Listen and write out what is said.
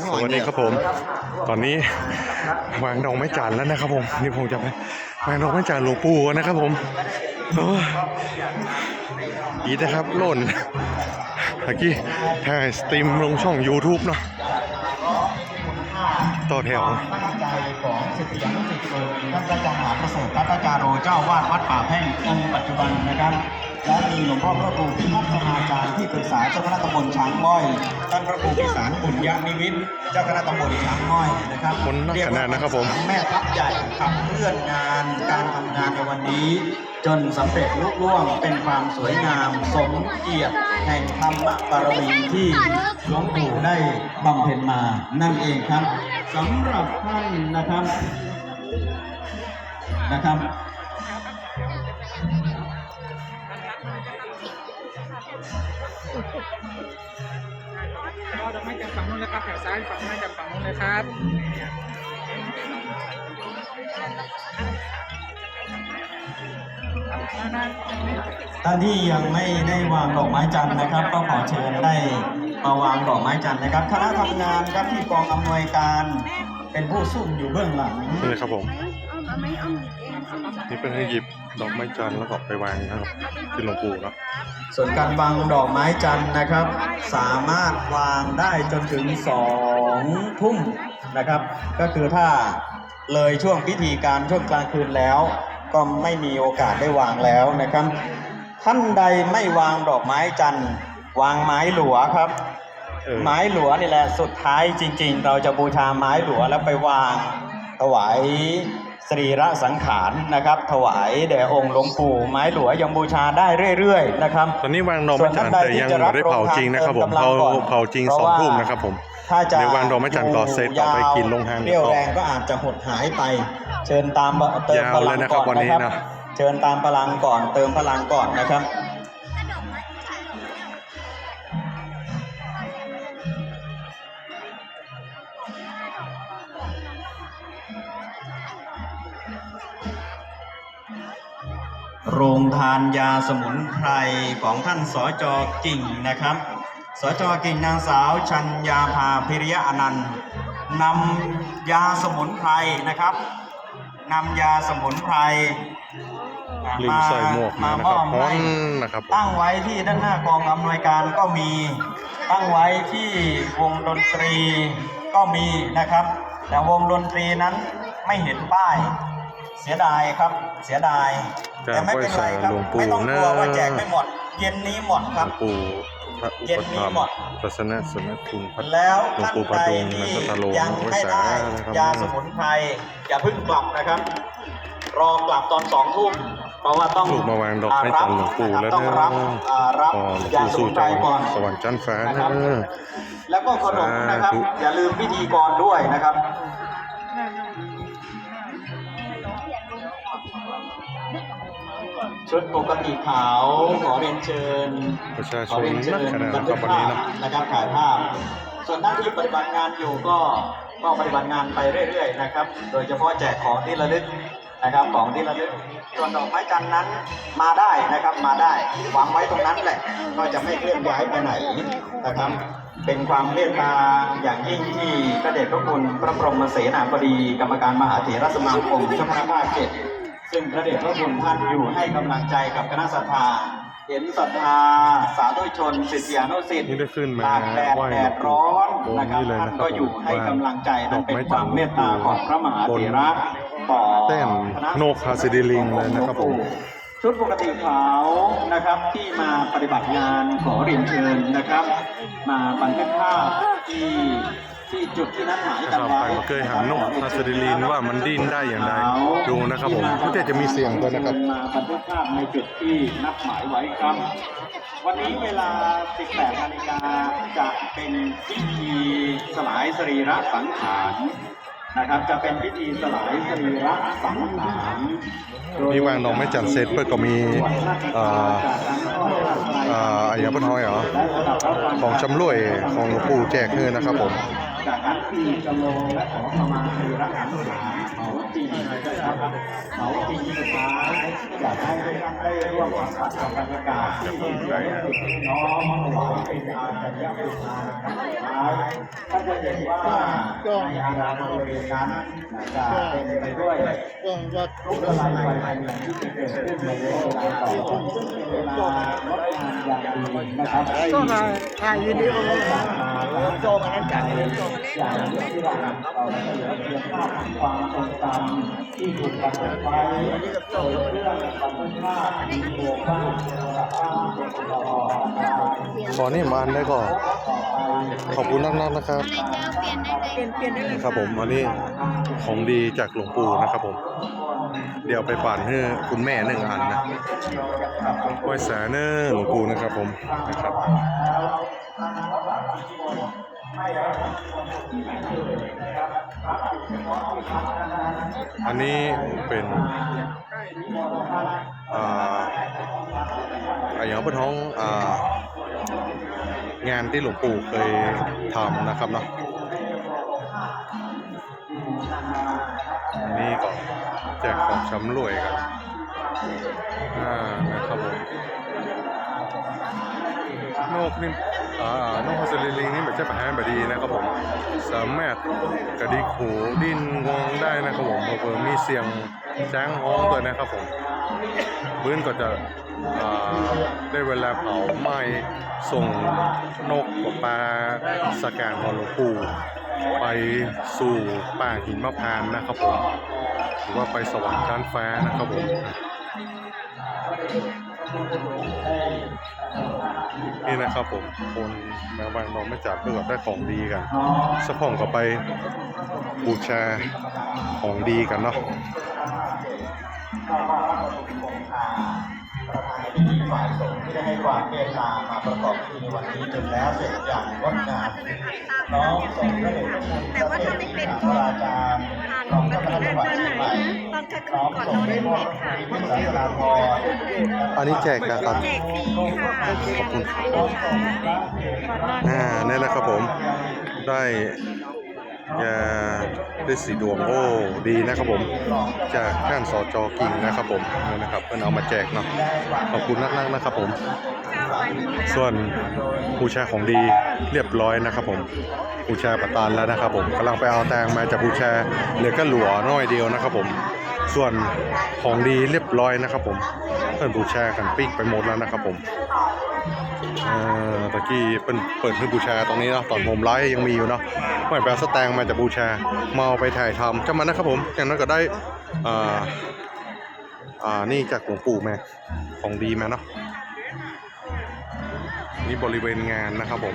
สวัสดีครับผม ตอนนี้วางดอกไม้จันทร์แล้วนะครับผม นี่ผมจะไปวางดอกไม้จันทร์หลวงปู่นะครับผมโอ้ยีนะครับหล่นเมื่อกี้ถ่ายสตรีมลงช่อง YouTube เนาะต่อแถวของศิษยานุศิษย์ท่านพระอาจารย์หาประเสริฐพัฒจารโรเจ้าวาดวัดป่าแพ่งองค์ปัจจุบันนะครับ และมีหลวงพ่อพระครูพิพัฒนาจารย์ที่ปรึกษาเจ้าคณะตำบลช้างม้อยท่านพระครูพิสารบุญยนิมิตรเจ้าคณะตำบลช้างม้อยนะครับคนนักขนาดนะครับผมแม่ทัพใหญ่ขับเคลื่อนงานการทำงานในวันนี้ จนสำเร็จลุล่วงเป็นความสวยงาม สมเกียรติแห่งธรรมบารมีที่หลวงปู่ได้บำเพ็ญมานั่นเองครับสำหรับท่านนะครับนะครับ เอาดอกไม้จันทร์ฝั่งนู้นเลยครับแถวซ้ายฝั่งไม้จันทร์ฝั่งนู้นเลยครับท่านที่ยังไม่ได้วางดอกไม้จันทร์นะครับ ก็ขอเชิญได้มาวางดอกไม้จันทร์นะครับคณะทำงานครับที่กองอำนวยการเป็นผู้ซุ่มอยู่เบื้องหลังนี่เลยครับผม เอาไหมเอาหยิบเองเอาไหม นี่เป็นให้หยิบดอกไม้จันทร์แล้วก็ไปวางนะครับที่หลวงปู่เนาะส่วนการวางดอกไม้จันทร์นะครับ สามารถวางได้จนถึงสองทุ่มนะครับ ก็คือถ้าเลยช่วงพิธีการช่วงกลางคืนแล้ว ก็ไม่มีโอกาสได้วางแล้วนะครับ ท่านใดไม่วางดอกไม้จันทร์วางไม้หลัวครับเออไม้หลัวนี่แหละสุดท้ายจริง ๆ เราจะบูชาไม้หลัวแล้วไปวางถวาย สรีระสังขารนะครับ ถวายแด่องค์หลวงปู่ไม้หลัวยังบูชาได้เรื่อยๆนะครับตอนนี้วางดอกไม้จันทร์แต่ยังไม่ได้เผาจริงนะครับผมเผาเผาจริงสองทุ่มนะครับผมถ้าจะเดี๋ยววางดอกไม้จันทร์ต่อเสร็จต่อไปกินลงทางเรี่ยวแรงก็อาจจะหดหายไป เชิญตามเติมยาวพเลลัยงนะครับก่อนวันนี้นะครับนะเชิญตามพลังก่อนเติมพลังก่อนนะครับ โรงทานยาสมุนไพรของท่านสจกิ่งนะครับสจกิ่งนางสาวชัญญาภาพิริยะอนันต์นำยาสมุนไพรนะครับนำยาสมุนไพรลืมใส่หมวกมานะครับมอบฮ้อให้นนะครับผมตั้งไว้ที่ด้านหน้ากองอำนวยการก็มี ตั้งไว้ที่วงดนตรีก็มีนะครับ แต่วงดนตรีนั้นไม่เห็นป้าย เสียดายครับ เสียดายจะแต่ไม่เป็นไรครับไว้ใส่หลวงปู่ไม่ต้องกลัวนะว่าแจกไม่หมด เย็นนี้หมดหลครัวบงปู่พระอุเย็ปนถันี้มภ์หมดศาสนสมณทุนพระแล้วหลวงท่านปู่พใดดุงที่และก็ตะโลยังไว้ไม่สาได้นะครับยาสมุนไพรอย่าเพิ่งกลับนะครับ รอกลับตอนสองทุ่มเพราะว่าต้องลูกมาวางดอกไม้จันทร์หลวงปู่แล้วต้องนะรับอ่ารับอ๋อหลวงยาปู่สมุสู่นไพรจังก่อนสวรรค์จันทร์ฟ้านะนะครับ แล้วก็ขนมนะครับสาธุอย่าลืมพิธีกรด้วยนะครับ ชุดปกติขาวขอเรียนเชิญประชาชขอนเรียนเชินักญขนาดบันะนคทึรับกวันภานี้พเนาะนะครับถ่ายภาพ ส่วนหน้าที่ปฏิบัติงานอยู่ก็ก็ปฏิบัติงานไปเรื่อย ๆ นะครับ โดยเฉพาะแจกของที่ระลึกนะครับของที่ระลึกส่วนดอกไม้จันทร์นั้นมาได้นะครับมาได้วางไว้ตรงนั้นแหละ ก็จะไม่เคลื่อนย้ายไปไหนนะครับ เป็นความเมตตาอย่างยิ่งที่พระเดชพระคุณพระบรมเสนาบดีกรรมการมหาเถรสมาคมเจ้าคณะภาคเจ็ด ซึ่งพระเดชพระคุณท่านอยู่ให้กำลังใจกับคณะศรัทธาเห็นศรัทธาสาธุชนศิษยานุศิษย์นี่ได้ขึ้นมาตากแดดไหว้แดดร้อนโอ้นะครับนี่เลยท่านนะครับก็อยู่ให้กำลังใจดนั่อนกเป็นไม้คจัวานมทร์เมตตาของพระมหาเถระต่อแต้มคณะโนกฮาซิดิลิงเลยนะครับผมชุดปกติขาวนะครับที่มาปฏิบัติงานขอเรียนเชิญนะครับ มาบันทึกภาพที่ ที่จุดที่นัดหมายนะกัคนรับไว้ไปเคยหันนกฮาซิดิลินว่ามันดิ้นได้อย่างไรดูนะครับผมก็จะจะมีเสียงด้วยนะครับมาบันทึกภาพในจุดที่นัดหมายไว้ครับวันนี้เวลา 18นาฬิกาจะเป็นพิธีสลายสรีระสังขารนะครับจะเป็นพิธีสลายสรีระสังขารโดยมีวางดอกไม้จันทร์เสร็จเพื่อก็มีเอ่อเอ่ออายาปะทอยเหรอของชำร่วยของหลวงปู่แจกเงินนะครับผม จากนั้นปีกะโลและขอขมาคือรักษาเผาจริงนะครับเผาจริงสุดท้ายอยากให้ทุกท่านได้ร่วมสัมผัสกับบรรยากาศที่ดีน้อมถวายเป็นอาจารย์บูชาครั้งสุดท้ายท่านจะเห็นว่าในอาณาบริเวณนั้นจะเต็มไปด้วยรูปลายไฟไฟที่เกิดขึ้นในเวลาต่อซึ่งเป็นเวลางดงามอย่างดีนะครับก็ถ่ายวิดีโอ โจมานั้นจัดเลยอย่างที่เราเราเหลือเพียงภาพความทรงจำที่ถูกบันทึกไว้โดยเรื่องบันทึกภาพมีตัวบ้านกับบ้านเป็นต่อต่อไปขอนี่มาอันได้ก่อนขอบคุณนักๆนะครับครับผมอันนี้ของดีจากหลวงปู่นะครับผม เดี๋ยวไปปั่นให้คุณแม่หนึ่งอันนะไว้แสนเนอร์หลวงปู่นะครับผมนะครับ อันนี้เป็นอาย่างเป็นท้ององานที่หลวงปู่เคยทำนะครับเนาะนี่ก็แจกของช้ำรวยกันอ่านะครับผมนกนี่่านกฮัสลิลิงนี่แบบจะแพ้แบบดีนะครับผม สามารถกระดิกหูดิ้นงวงได้นะครับผมเพิ่มมีเสียงแจ้งฮ้องด้วยนะครับผมบื้นก็จะได้เวลาเผาไหม้ส่งนกกับปลาสแกนของหลวงปู่ไปสู่ป่าหินมะพร้าวนะครับผมหรือว่าไปสวรรค์ชั้นฟ้านะครับผม นี่นะครับผมคนแม้บางนอนไม่จัดเพื่อได้ของดีกันสะพองก็ไปบูชาของดีกันเนาะฝ่ายสงฆ์ที่ได้ให้ความเมตตามาประกอบพิธีในวันนี้จนแล้วเสร็จอย่างงดงามน้องทรงพระเดชพระคุณแต่ว่าถ้าไม่เป็นพระราชาผ่า นของปพระกราชติวังตอนเชียไหนงใหม่นะตอนกลางคืนก่อนเราได้เน็ตค่ะพุทธศาสนาพรอันนี้แจกกันครับ แจกฟรีค่ะแชร์กันได้นะคะก่อนนอนอ่านี่แหละครับผม ได้ยาได้สีดวงโอ้ ดีนะครับผม จากท่านสจกิ่งนะครับผมนี่นะครับเพื่อนเอามาแจกเนาะขอบคุณนักๆนะครับผม ส่วนบูชาของดีเรียบร้อยนะครับผม บูชาประตานแล้วนะครับผมกำลังไปเอาแตงมาจากบูชาเหลือก็หลัวน้อยเดียวนะครับผมส่วนของดีเรียบร้อยนะครับผมเพื่อนบูชากันปิ๊กไปหมดแล้วนะครับผมตะกี้เปิดเปิดให้บูชาตรงนี้เนาะตอนผมไลฟ์ยังมีอยู่เนาะไม่ไปเอาสแตงมาจากบูชามาเอาไปถ่ายทำจะมานะครับผมอย่างนั้นก็ได้อ่าอ่านี่จากหลวงปู่มาของดีมาเนาะนี่บริเวณงานนะครับผม